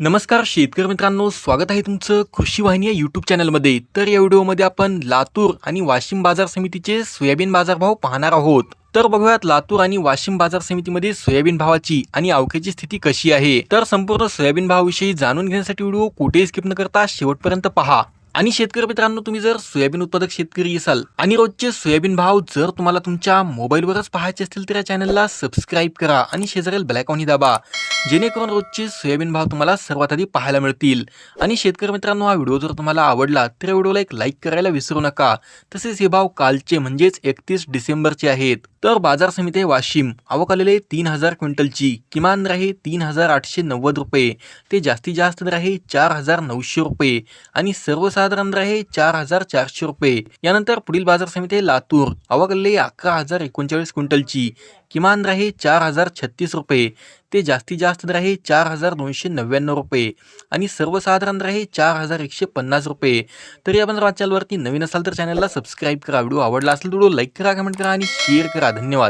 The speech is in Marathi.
नमस्कार शेतकरी मित्रांनो स्वागत आहे तुमचं कृषी वाहिनी या यूट्यूब चॅनलमध्ये तर या व्हिडिओमध्ये आपण लातूर आणि वाशिम बाजार समितीचे सोयाबीन बाजारभाव पाहणार आहोत. तर बघूयात लातूर आणि वाशिम बाजार समितीमध्ये सोयाबीन भावाची आणि अवघ्याची स्थिती कशी आहे. तर संपूर्ण सोयाबीन भावाविषयी जाणून घेण्यासाठी व्हिडिओ कुठेही स्किप न करता शेवटपर्यंत पहा. आणि शेतकरी मित्रांनो तुम्ही जर सोयाबीन उत्पादक शेतकरी असाल आणि रोजचे सोयाबीन भाव जर तुम्हाला तुमच्या मोबाईलवरच पाहायचे असतील तर या चॅनलला सबस्क्राईब करा आणि शेजारील बेलायकॉनही दाबा. जेणेकरून रोजचे सोयाबीन भाव तुम्हाला सर्वात आधी पाहायला मिळतील. आणि शेतकरी मित्रांनो हा व्हिडिओ जर तुम्हाला आवडला तर व्हिडिओला एक लाईक करायला विसरू नका. तसेच हे भाव कालचे म्हणजेच एकतीस डिसेंबरचे आहेत. तर बाजार समिती वाशिम. आवक आलेले तीन हजार क्विंटलची. किमान दर आहे तीन हजार आठशे नव्वद रुपये. ते जास्तीत जास्त दर आहे चार हजार नऊशे रुपये. आणि सर्वसाधारण दर आहे चार हजार चारशे रुपये. यानंतर पुढील बाजार समिती लातूर. आवक अकरा हजार एकोणचाळीस क्विंटलची. किमान दर आहे चार हजार छत्तीस रुपये. ते जास्तीत जास्त दर आहे चार हजार दोनशे नव्याण्णव रुपये आणि सर्वसाधारण दर आहे चार हजार एकशे पन्नास रुपये. तरी आपण जर चॅनलवरती नवीन असाल तर चॅनलला सबस्क्राईब करा. व्हिडिओ आवडला असेल तर व्हिडिओ लाईक करा कमेंट करा आणि शेअर करा. धन्यवाद.